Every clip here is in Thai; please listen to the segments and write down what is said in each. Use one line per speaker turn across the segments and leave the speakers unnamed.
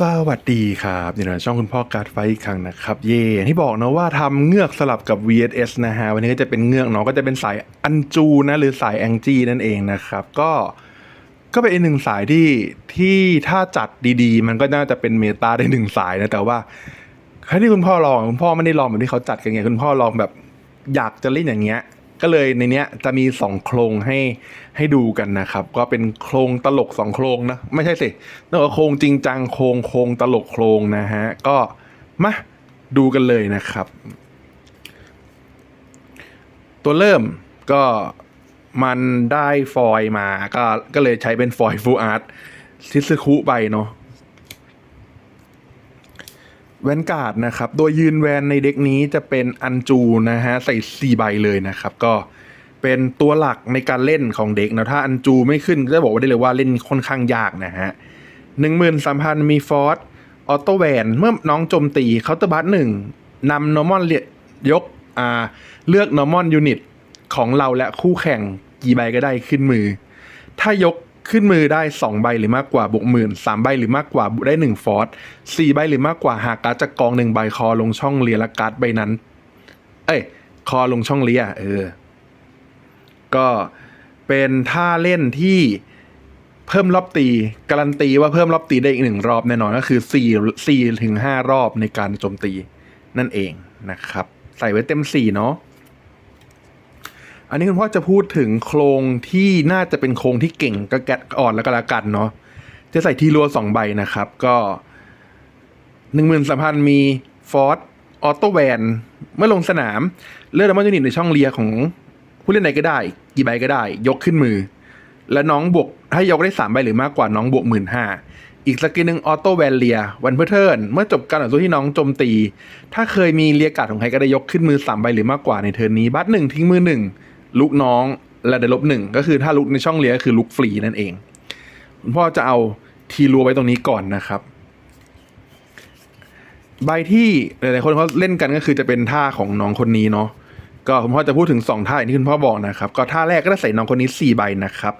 สวัสดีครับนี่นะช่องคุณพ่อการ์ดไฟอีกครั้งนะครับ เย่ที่บอกนะว่าทำเงือกสลับกับ VSS นะฮะวันนี้ก็จะเป็นเงือกเนาะก็จะเป็นสายอันจูนะหรือสายแองจี้นั่นเองนะครับ ก็ก็เป็นอีกหนึ่งสายที่ที่ถ้าจัดดี ๆ มันก็น่าจะเป็นเมตาได้หนึ่งสายนะแต่ว่าครั้ที่คุณพ่อลองคุณพ่อไม่ได้ลองแบบที่เขาจัดกันไงคุณพ่อลองแบบอยากจะเล่นอย่างเงี้ย ก็เลยในเนี้ยจะมีสองโครงให้ให้ดูกันนะครับ ก็เป็นโครงตลกสองโครงนะ ไม่ใช่สิแต่ว่าโครงจริงจังโครงโครงตลกโครงนะฮะ ก็มาดูกันเลยนะครับ ตัวเริ่มก็มันได้ฟอยล์มาก็ก็เลยใช้เป็นฟอยล์ฟูอาร์ตซิสคุไปเนาะ แวนการ์ดนะครับ โดยยืนแวนในเด็กนี้จะเป็นอันจูนะฮะใส่สี่ใบเลยนะครับ ก็เป็นตัวหลักในการเล่นของเด็กนะถ้าอันจูไม่ขึ้นก็จะบอกว่าได้เลยว่าเล่นค่อนข้างยากนะฮะหนึ่งหมื่นสามพันมีฟอร์สออโต้แวนเมื่อน้องโจมตีเคาน์เตอร์บัตหนึ่งนำนอร์มอนยกอ่าเลือกนอร์มอนยูนิตของเราและคู่แข่งกี่ใบก็ได้ขึ้นมือ ถ้ายก ขึ้นมือได้ 2 ใบหรือมากกว่าบวกหมื่นสามใบหรือมากกว่าได้ 1 ฟอร์สสี่ใบหรือมากกว่าหากการ์ดจากกองหนึ่งใบคอลงช่องเลียและการ์ดใบนั้น เอ้ย คอลงช่องเลียเออ ก็เป็นท่าเล่นที่เพิ่มรอบตี การันตีว่าเพิ่มรอบตีได้อีกหนึ่งรอบแน่นอนก็คือ4 4ถึง5รอบในการโจมตีนั่นเองนะครับ ใส่ไว้เต็ม 4 เนาะ อันนี้คุณพ่อจะพูดถึงโครงที่น่าจะเป็นโครงที่เก่งก็แกะอ่อนแล้วก็ล้วกันเนาะจะใส่ทีรัวสองใบนะครับ ก็หนึ่งหมื่นสามพันมีฟอร์ดออโต้แวนเมื่อลงสนาม เลือกดัมเบิลยูนิตในช่องเลียของผู้เล่นไหนก็ได้ กี่ใบก็ได้ ยกขึ้นมือ แล้วน้องบวกให้ยกได้สามใบหรือมากกว่าน้องบวกหมื่นห้าอีกสกิลหนึ่งออโต้แวนเลียวันเพื่อเทิร์นเมื่อจบการต่อสู้ที่น้องโจมตี ถ้าเคยมีเลียกาดของใครก็ได้ยกขึ้นมือสามใบหรือมากกว่าในเทิร์นนี้บัตหนึ่งทิ้งมือหนึ่ง ลุกน้องและได้ลบหนึ่งก็คือถ้าลุกในช่องเลี้ยก็คือลุกฟรีนั่นเองคุณพ่อจะเอาทีรัวไว้ตรงนี้ก่อนนะครับ ใบที่หลายๆคนเขาเล่นกันก็คือจะเป็นท่าของน้องคนนี้เนาะก็คุณพ่อจะพูดถึงสองท่าอย่างที่คุณพ่อบอกนะครับ ก็ท่าแรกก็จะใส่น้องคนนี้สี่ใบนะครับ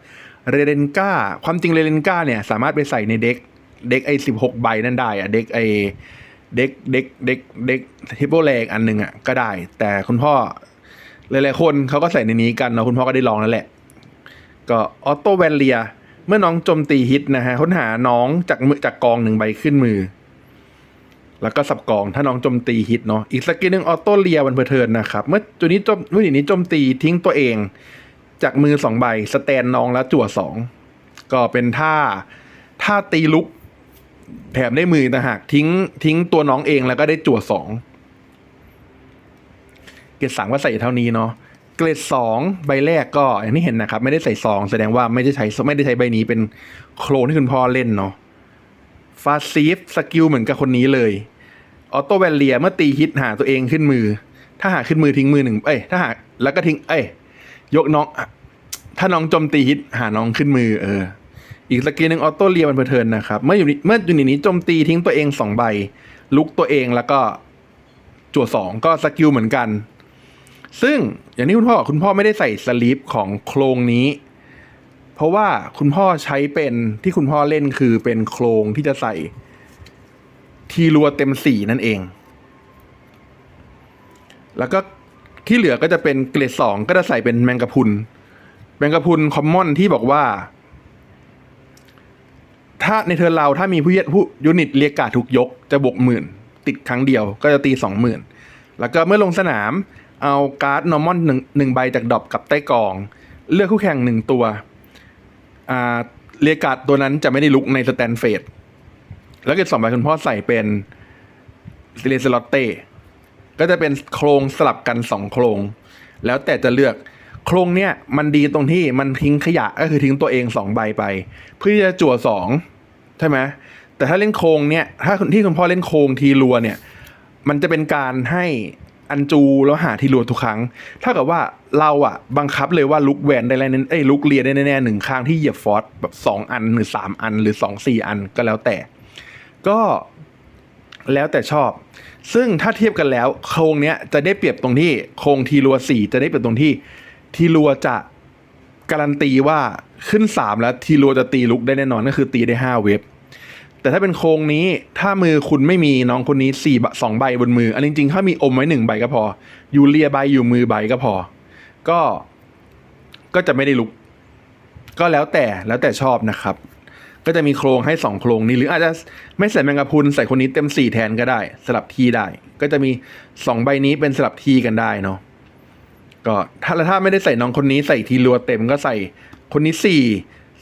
เรเดนกาความจริงเรเดนกาเนี่ยสามารถไปใส่ในเด็กเด็กไอ้สิบหกใบนั่นได้อะเด็กไอเด็กเด็กเด็กเด็กฮิปโปแลกอันหนึ่งอะก็ได้ แต่คุณพ่อ หลายๆคนเขาก็ใส่ในนี้กันเนาะคุณพ่อก็ได้ลองแล้วแหละ ก็ออโต้แวนเลีย เมื่อน้องโจมตีฮิตนะฮะค้นหาน้องจากมือจากกองหนึ่งใบขึ้นมือ แล้วก็สับกองถ้าน้องโจมตีฮิตเนาะอีกสกิลหนึ่งออโต้เลียวันเพอเทินนะครับ เมื่อตัวนี้โจมเมื่อนี้โจมตีทิ้งตัวเอง จากมือสองใบสแตนน้องแล้วจั่วสองก็เป็นท่าท่าตีลุกแถมได้มือต่างหากทิ้งทิ้งตัวน้องเองแล้วก็ได้จั่วสอง รดสามก็ใส่เท่านี้เนาะเกรดสองใบแรกก็อย่างที่เห็นนะครับ ไม่ได้ใส่ซองแสดงว่าไม่ได้ใช้ไม่ได้ใช้ใบนี้เป็นโคลนที่คุณพ่อเล่นเนาะฟาซีฟสกิลเหมือนกับคนนี้เลยออโต้แวนเลียเมื่อตีฮิตหาตัวเองขึ้นมือ ถ้าหาขึ้นมือทิ้งมือหนึ่งเอ้ยถ้าหาแล้วก็ทิ้ง เอ้ยยกน้อง ถ้าน้องโจมตีฮิตหาน้องขึ้นมือเออ อีกสกิลหนึ่งออโต้เลียมันเพเทินนะครับ เมื่ออยู่เมื่ออยู่ในนี้โจมตีทิ้งตัวเองสองใบ ลุกตัวเองแล้วก็จั่วสองก็สกิลเหมือนกัน ซึ่งอย่างที่คุณพ่อบอกคุณพ่อไม่ได้ใส่สลีปของโครงนี้ เพราะว่าคุณพ่อใช้เป็นที่คุณพ่อเล่นคือเป็นโครงที่จะใส่ ทีรัวเต็มสี่นั่นเอง แล้วก็ที่เหลือก็จะเป็นเกรดสองก็จะใส่เป็นแมงกะพุนแมงกะพุนคอมมอนที่บอกว่า ถ้าในเทอร์เราถ้ามีผู้เยผู้ยูนิตเรียกการถูกยกจะบวกหมื่นติดครั้งเดียวก็จะตีสองหมื่นแล้วก็เมื่อลงสนาม เอาการ์ดนอร์มอนหนึ่งหนึ่งใบจากดรอปกับใต้กอง เลือกคู่แข่งหนึ่งตัวอ่าเรียกการ์ดตัวนั้นจะไม่ได้ลุกในสแตนเฟดแล้วเกิดสองใบคุณพ่อใส่เป็นซิเลสลอตเต้ก็จะเป็นโครงสลับกันสองโครง แล้วแต่จะเลือกโครงเนี้ยมันดีตรงที่มันทิ้งขยะก็คือทิ้งตัวเองสองใบไป เพื่อจะจั่วสองใช่ไหมแต่ถ้าเล่นโครงเนี้ยถ้าที่คุณพ่อเล่นโครงทีรัวเนี่ย มันจะเป็นการให้ อันจูแล้วหาทีรัวทุกครั้ง ถ้ากับว่าเราอะบังคับเลยว่าลุกแวนได้แน่เอ้ยลุกเลียได้แน่ๆหนึ่งข้างที่เหยียบฟอสแบบสองอันหรือสามอันหรือสองสี่อันก็แล้วแต่ ก็แล้วแต่ชอบ ซึ่งถ้าเทียบกันแล้ว โครงเนี้ยจะได้เปรียบตรงที่โครงทีรัวสี่จะได้เปรียบตรงที่ทีรัวจะการันตีว่าขึ้นสามแล้วทีรัวจะตีลุกได้แน่นอนก็คือตีได้ห้าเวฟ แต่ถ้าเป็นโครงนี้ถ้ามือคุณไม่มีน้องคนนี้สี่บสองใบบนมือ อันจริงๆถ้ามีอมไว้หนึ่งใบก็พอ อยู่เลียใบอยู่มือใบก็พอ ก็ก็จะไม่ได้ลุก ก็แล้วแต่แล้วแต่ชอบนะครับ ก็จะมีโครงให้สองโครงนี้หรืออาจจะไม่ใส่แมงกะพุนใส่คนนี้เต็มสี่แทนก็ได้ สลับที่ได้ ก็จะมีสองใบนี้เป็นสลับที่กันได้เนาะก็ถ้าถ้าไม่ได้ใส่น้องคนนี้ใส่ทีรัวเต็มก็ใส่คนนี้สี่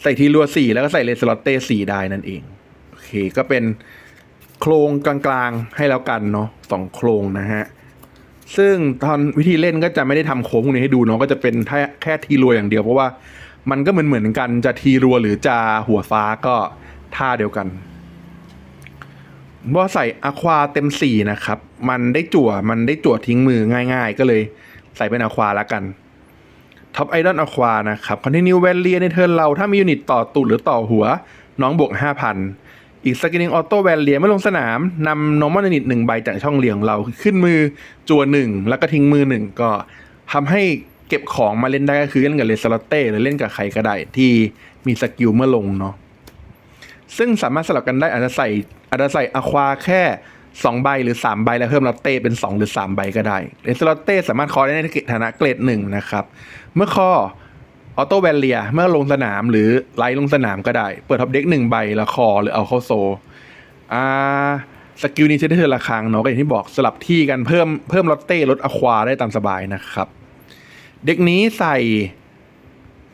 ใส่ทีรัวสี่แล้วก็ใส่เลสลอตเต้สี่ได้นั่นเอง เคก็เป็นโครงกลางๆให้แล้วกันเนาะสองโครงนะฮะซึ่งตอนวิธีเล่นก็จะไม่ได้ทำโค้งนี้ให้ดูเนาะก็จะเป็นแค่แค่ทีรัวอย่างเดียว เพราะว่ามันก็เหมือนเหมือนๆกันจะทีรัวหรือจะหัวฟ้าก็ท่าเดียวกันว่าใส่อะควาเต็มสี่นะครับ มันได้จั่วมันได้จั่วทิ้งมือง่าย ๆ ก็เลยใส่เป็นอะควาแล้วกันท็อปไอดอลอะควานะครับคอนติเนียแวลเลียในเทิร์นเราถ้ามียูนิตต่อตูดหรือต่อหัว น้องบวกห้าพัน อีกสกิน n งออโต้แวนเลียเมื่อลงสนามนำนอร์มอลนิตหนึ่งใบจากช่องเลียงเราขึ้นมือจัวหนึ่งแล้วก็ทิ้งมือหนึ่งก็ทำให้เก็บของมาเล่นได้ก็คือเล่นกับเลสลอตเต้หรือเล่นกับใครก็ได้ที่มีสกิลเมื่อลงเนาะซึ่งสามารถสลับกันได้อาจจะใส่อาจจะใส่อะควาแค่2ใบหรือ3ใบแล้วเพิ่มลอตเต้เป็น2หรือ3ใบก็ได้เลสลอตเต้สามารถคอได้ในฐานะเกรดหนึ่งนะครับ เมื่อคอ ออโต้แวนเลียเมื่อลงสนามหรือไลท์ลงสนามก็ได้ เปิดท็อปเด็กหนึ่งใบล้วคอหรือเอาเข้าโซอ่าสกิลนี้ใช้ได้เทอละครั้งเนาะก็อย่างที่บอกสลับที่กันเพิ่มเพิ่มลอตเต้ลดอะควาได้ตามสบายนะครับ เด็กนี้ใส่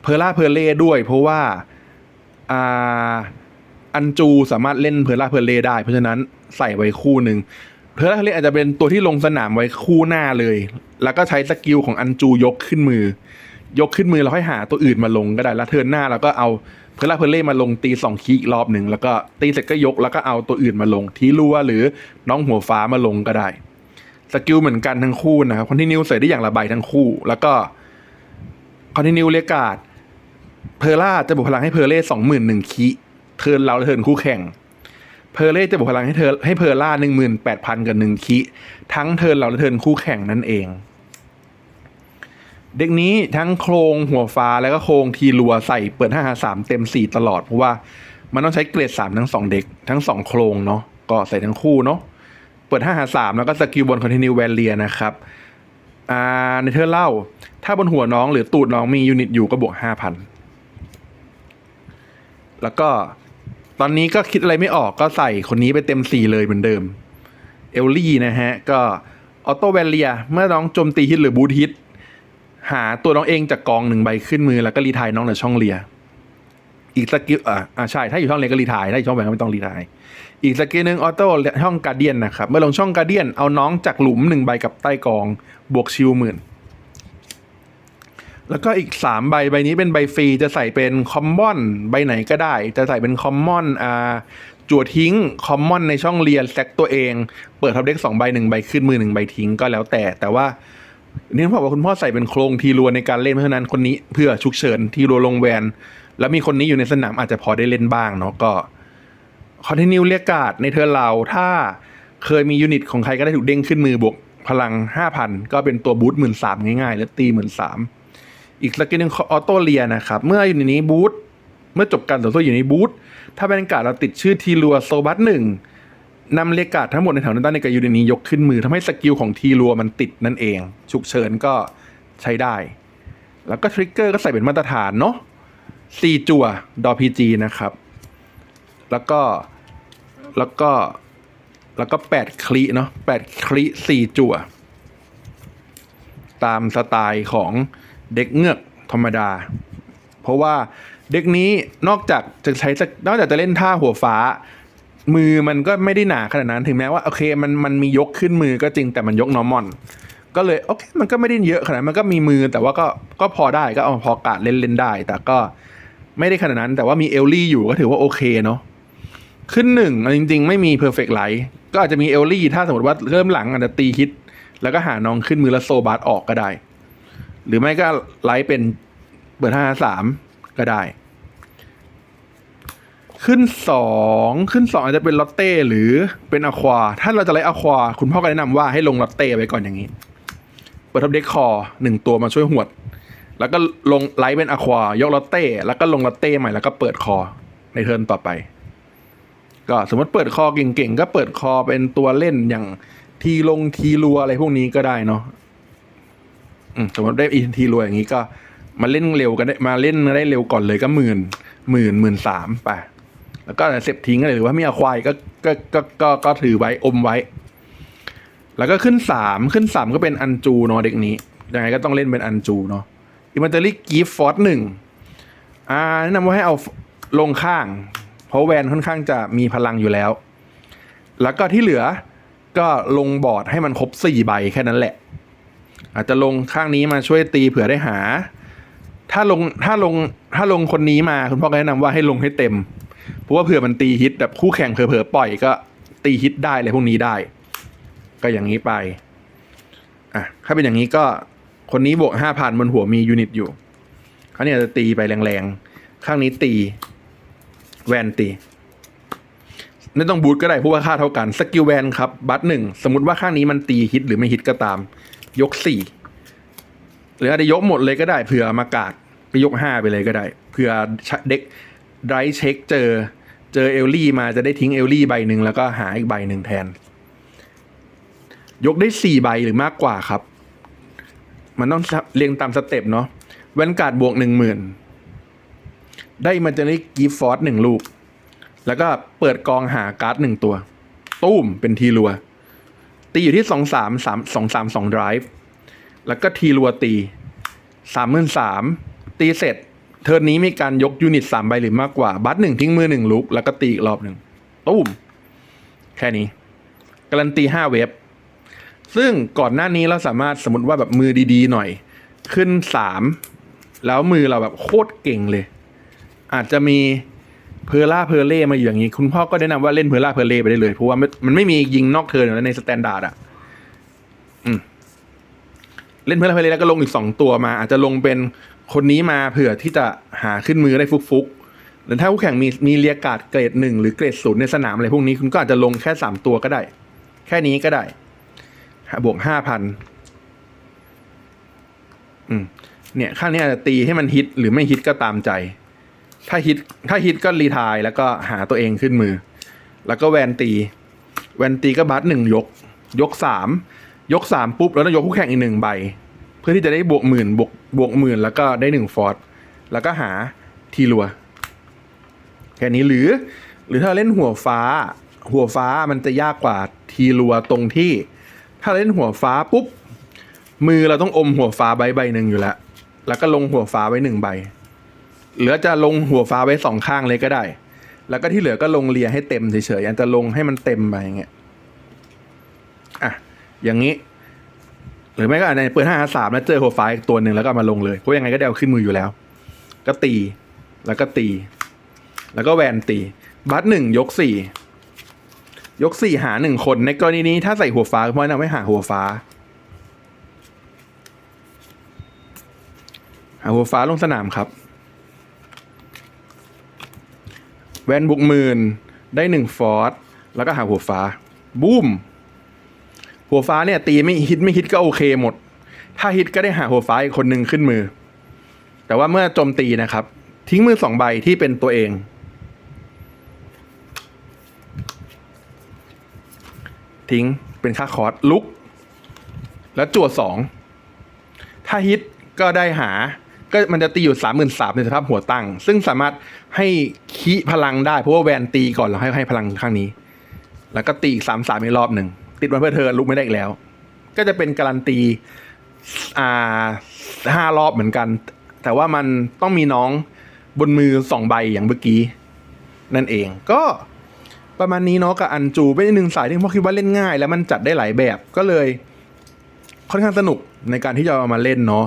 เพอร่าเพอเล่ด้วยเพราะว่าอ่าอันจูสามารถเล่นเพอร่าเพอเล่ได้ เพราะฉะนั้นใส่ไว้คู่หนึ่งเพอร่าเพอเล่อาจจะเป็นตัวที่ลงสนามไว้คู่หน้าเลย แล้วก็ใช้สกิลของอันจูยกขึ้นมือ ยกขึ้นมือแล้วค่อยหาตัวอื่นมาลงก็ได้แล้วเทิร์นหน้าแล้วก็เอาเพลาเพลเล่มาลงตีสองคีอีกรอบหนึ่งแล้วก็ตีเสร็จก็ยกแล้วก็เอาตัวอื่นมาลงทีรัวหรือน้องหัวฟ้ามาลงก็ได้สกิลเหมือนกันทั้งคู่นะครับคอนตินียใส่ได้อย่างละใบทั้งคู่ แล้วก็คอนตินียเรียกาดเพอร่าจะบวกพลังให้เพอเล่สองหมื่นหนึ่งคีเทิร์นเราเทิร์นคู่แข่งเพอเล่จะบวกพลังให้เธอให้เพอร่าหนึ่งหมื่นแปดพันกับหนึ่งคีทั้งเทิร์นเราและเทิร์นคู่แข่งนั่นเอง เด็กนี้ทั้งโครงหัวฟ้าแล้วก็โครงทีรัวใส่เปิด5หา3เต็ม 4 ตลอด เพราะว่ามันต้องใช้เกรด 3 ทั้ง 2 เด็ก ทั้ง 2 โครงเนาะก็ใส่ทั้งคู่เนาะเปิด5หา3แล้วก็สกิลบนคอนติเนียแวลเลียนะครับอ่าในเธอเล่า ถ้าบนหัวน้องหรือตูดน้องมียูนิตอยู่ก็บวก 5,000 แล้วก็ตอนนี้ก็คิดอะไรไม่ออกก็ใส่คนนี้ไปเต็ม 4 เลยเหมือนเดิม เอลลี่นะฮะ ก็ออโตแวลเลียเมื่อน้องโจมตีฮิตหรือบูทฮิต หาตัวน้องเองจากกองหนึ่งใบขึ้นมือแล้วก็รีไทายน้องในช่องเลีย อีกสกิลอ่าใช่ ถ้าอยู่ช่องเลียก็รีไทายถ้าอยู่ช่องแบงก็ไม่ต้องรีไทาย อีกสกิลหนึ่งออโต้ช่องการเดียนนะครับ เมื่อลงช่องการเดียนเอาน้องจากหลุมหนึ่งใบกับใต้กอง บวกชิวหมื่น แล้วก็อีกสามใบใบนี้เป็นใบฟรีจะใส่เป็นคอมมอนใบไหนก็ได้ จะใส่เป็นคอมมอนอ่าจั่วทิ้งคอมมอนในช่องเรียนแซกตัวเอง เปิดทับเด็กสองใบหนึ่งใบขึ้นมือหนึ่งใบทิ้งก็แล้วแต่แต่ว่า นี่ผมบอกว่าคุณพ่อใส่เป็นโครงทีรัวในการเล่นเพราะฉะนั้นคนนี้เพื่อฉุกเฉินทีรัวลงแวน แล้วมีคนนี้อยู่ในสนามอาจจะพอได้เล่นบ้างเนาะก็คอนติเนียเรียกการ์ดในเทอเราถ้าเคยมียูนิตของใครก็ได้ถูกเด้งขึ้นมือบวกพลัง 5,000 ก็เป็นตัวบูทหมื่นสามง่ายๆ แล้วตีหมื่นสามอีกสกิลหนึ่งออโต้เลียนะครับ เมื่ออยู่ในนี้บูทเมื่อจบการต่อสู้อยู่ในบูทถ้าเป็นการ์ดเราติดชื่อทีรัวโซบัสหนึ่ง นำเลกาดทั้งหมดในแถวนั้นด้านในกับยูนิตนี้ยกขึ้นมือทำให้สกิลของทีรัวมันติดนั่นเอง ฉุกเฉินก็ใช้ได้ แล้วก็ทริกเกอร์ก็ใส่เป็นมาตรฐานเนาะสี่จั่วดอพีจีนะครับ แล้วก็แล้วก็แล้วก็แปดคลีเนาะแปดคลีสี่จั่ว ตามสไตล์ของเด็กเงือกธรรมดา เพราะว่าเด็กนี้นอกจากจะใช้นอกจากจะเล่นท่าหัวฟ้า มือมันก็ไม่ได้หนาขนาดนั้นถึงแม้ว่าโอเคมันมันมียกขึ้นมือก็จริงแต่มันยกนอร์มอน ก็เลยโอเคมันก็ไม่ได้เยอะขนาดมันก็มีมือแต่ว่าก็ก็พอได้ก็เอาพอกาดเล่นเล่นได้ แต่ก็ไม่ได้ขนาดนั้น แต่ว่ามีเอลลี่อยู่ก็ถือว่าโอเคเนาะขึ้นหนึ่งจริง ๆ ไม่มีเพอร์เฟกต์ไลท์ก็อาจจะมีเอลลี่ถ้าสมมติว่าเริ่มหลังอาจจะตีฮิต แล้วก็หาน้องขึ้นมือแล้วโซบาร์ออกก็ได้ หรือไม่ก็ไลท์เป็นเปิดห้าสามก็ได้ ขึ้นสองขึ้นสองอาจจะเป็นลอตเต้หรือเป็นอควา ถ้าเราจะไล่อควา คุณพ่อก็แนะนำว่าให้ลงลอตเต้ไว้ก่อนอย่างนี้ เปิดทับเด็กคอหนึ่งตัวมาช่วยหวด แล้วก็ลงไลท์เป็นอควา ยกลอตเต้ แล้วก็ลงลอตเต้ใหม่แล้วก็เปิดคอในเทิร์นต่อไป ก็สมมติเปิดคอเก่งๆ ก็เปิดคอเป็นตัวเล่นอย่างทีลงทีรัวอะไรพวกนี้ก็ได้เนาะสมมติได้อีทีรัวอย่างนี้ก็มาเล่นเร็วกันได้มาเล่นได้เร็วก่อนเลยก็หมื่นหมื่นหมื่นสามไป แล้วก็เสพทิ้งอะไรหรือว่ามีอะควายก็ก็ก็ก็ก็ถือไว้อมไว้ แล้วก็ขึ้นสามขึ้นสามก็เป็นอันจูเนาะเด็กนี้ยังไงก็ต้องเล่นเป็นอันจูเนาะอิมันเตอรี่กีฟฟอร์ดหนึ่งอ่าแนะนำว่าให้เอาลงข้าง เพราะแวนค่อนข้างจะมีพลังอยู่แล้ว แล้วก็ที่เหลือก็ลงบอร์ดให้มันครบสี่ใบแค่นั้นแหละ อาจจะลงข้างนี้มาช่วยตีเผื่อได้หา ถ้าลงถ้าลงถ้าลงคนนี้มาคุณพ่อแนะนำว่าให้ลงให้เต็ม เพราะว่าเผื่อมันตีฮิตแบบคู่แข่งเผลอๆปล่อยก็ตีฮิตได้เลยพวกนี้ได้ ก็อย่างนี้ไปอะถ้าเป็นอย่างนี้ก็คนนี้บวกห้าพันบนหัวมียูนิตอยู่เขาเนี่ยจะตีไปแรงๆ ข้างนี้ตีแวนตีไม่ต้องบูทก็ได้เพราะว่าค่าเท่ากันสกิลแวนครับ บัตหนึ่งสมมติว่าข้างนี้มันตีฮิตหรือไม่ฮิตก็ตาม ยกสี่หรืออาจจะยกหมดเลยก็ได้เผื่อมากาดไปยกห้าไปเลยก็ได้เผื่อเด็ก ไดรเช็คเจอเจอเอลลี่มาจะได้ทิ้งเอลลี่ใบหนึ่งแล้วก็หาอีกใบหนึ่งแทน ยกได้สี่ใบหรือมากกว่าครับ มันต้องเรียงตามสเต็ปเนาะแวนการ์ดบวกหนึ่งหมื่นได้มันจะได้กิฟฟอร์สหนึ่งลูก แล้วก็เปิดกองหาการ์ดหนึ่งตัวตุ้มเป็นทีรัว ตีอยู่ที่สองสามสามสองสามสองไดรฟ์แล้วก็ทีรัวตีสามหมื่นสามตีเสร็จ เทิร์นนี้มีการยกยูนิตสามใบหรือมากกว่า บัตหนึ่งทิ้งมือหนึ่งลุก แล้วก็ตีอีกรอบหนึ่งตุ้ม แค่นี้ การันตีห้าเว็บซึ่งก่อนหน้านี้เราสามารถสมมติว่าแบบมือดีๆหน่อย ขึ้นสามแล้วมือเราแบบโคตรเก่งเลย อาจจะมีเพอร์ล่าเพอเล่มาอยู่อย่างนี้ คุณพ่อก็แนะนำว่าเล่นเพอร์ล่าเพอเล่ไปได้เลย เพราะว่ามันไม่มียิงนอกเทิร์นอยู่แล้วในสแตนดาร์ดอะเล่นเพอร์ล่าเพอเล่แล้วก็ลงอีกสองตัวมา อาจจะลงเป็น คนนี้มาเผื่อที่จะหาขึ้นมือได้ฟุกๆหรือถ้าผู้แข่งมีมีเรียกาดเกรดหนึ่งหรือเกรดศูนย์ในสนามอะไรพวกนี้คุณก็อาจจะลงแค่สามตัวก็ได้ แค่นี้ก็ได้บวกห้าพันอืมเนี่ยข้างนี้อาจจะตีให้มันฮิตหรือไม่ฮิตก็ตามใจ ถ้าฮิตถ้าฮิตก็รีทายแล้วก็หาตัวเองขึ้นมือ แล้วก็แวนตี แวนตีก็บัตหนึ่งยก ยกสามยกสามปุ๊บแล้วต้องยกคู่แข่งอีกหนึ่งใบ พื่อที่จะได้บวกหมื่นบวกบวกหมื่นแล้วก็ได้หนึ่งฟอร์ดแล้วก็หาทีรัวแค่นี้หรือหรือถ้าเล่นหัวฟ้า หัวฟ้ามันจะยากกว่าทีรัวตรงที่ ถ้าเล่นหัวฟ้าปุ๊บ มือเราต้องอมหัวฟ้าใบใบหนึ่งอยู่แล้ว แล้วก็ลงหัวฟ้าไว้หนึ่งใบ หรือจะลงหัวฟ้าไว้สองข้างเลยก็ได้ แล้วก็ที่เหลือก็ลงเรียให้เต็มเฉยๆอันจะลงให้มันเต็มไปอย่างเงี้ยอะอย่างนี้ หรือไม่ก็อาจจะเปิดห้าสามแล้วเจอหัวฟ้าอีกตัวหนึ่งแล้วก็มาลงเลยเพราะยังไงก็ได้เอาขึ้นมืออยู่แล้ว ก็ตีแล้วก็ตี แล้วก็แวนตี บัตหนึ่งยกสี่ยกสี่หาหนึ่งคน ในกรณีนี้ถ้าใส่หัวฟ้าเพราะนั้นไม่หาหัวฟ้า หาหัวฟ้าลงสนามครับ แวนบุกหมื่นได้หนึ่งฟอร์สแล้วก็หาหัวฟ้าบูม หัวฟ้าเนี่ยตีไม่ฮิตไม่ฮิตก็โอเคหมด ถ้าฮิตก็ได้หาหัวฟ้าอีกคนหนึ่งขึ้นมือ แต่ว่าเมื่อโจมตีนะครับ ทิ้งมือสองใบที่เป็นตัวเอง ทิ้งเป็นค่าคอร์สลุก แล้วจั่วสองถ้าฮิตก็ได้หาก็มันจะตีอยู่สามหมื่นสามในสภาพหัวตั้ง ซึ่งสามารถให้คีพลังได้ เพราะว่าแวนตีก่อนแล้วให้ให้พลังข้างนี้ แล้วก็ตีอีกสามสามอีกรอบหนึ่ง ติดวันเพื่อเธอลุกไม่ได้อีกแล้ว ก็จะเป็นการันตีอ่าห้ารอบเหมือนกัน แต่ว่ามันต้องมีน้องบนมือสองใบอย่างเมื่อกี้ นั่นเองก็ประมาณนี้เนาะกับอันจูเป็นอีกหนึ่งสายที่พ่อคิดว่าเล่นง่าย แล้วมันจัดได้หลายแบบก็เลย ค่อนข้างสนุกในการที่จะเอามาเล่นเนาะ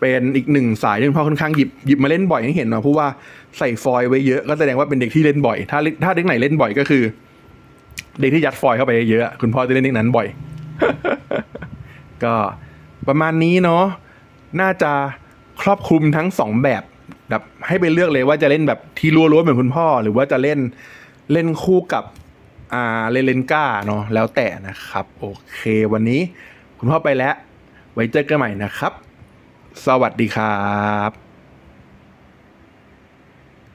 เป็นอีกหนึ่งสายที่พ่อค่อนข้างหยิบหยิบมาเล่นบ่อยให้เห็นเนาะเพราะว่าใส่ฟอยล์ไว้เยอะก็แสดงว่าเป็นเด็กที่เล่นบ่อย ถ้าถ้าเด็กไหนเล่นบ่อยก็คือ เด็กที่ยัดฟอยเข้าไปเยอะคุณพ่อจะเล่นเด็กนั้นบ่อย ก็ประมาณนี้เนาะน่าจะครอบคลุมทั้งสองแบบแบบให้ไปเลือกเลยว่าจะเล่นแบบที่รัวๆเหมือนคุณพ่อ หรือว่าจะเล่นเล่นคู่กับอ่าเลเลนก้าเนาะแล้วแต่นะครับ โอเค วันนี้คุณพ่อไปแล้ว ไว้เจอกันใหม่นะครับ สวัสดีครับ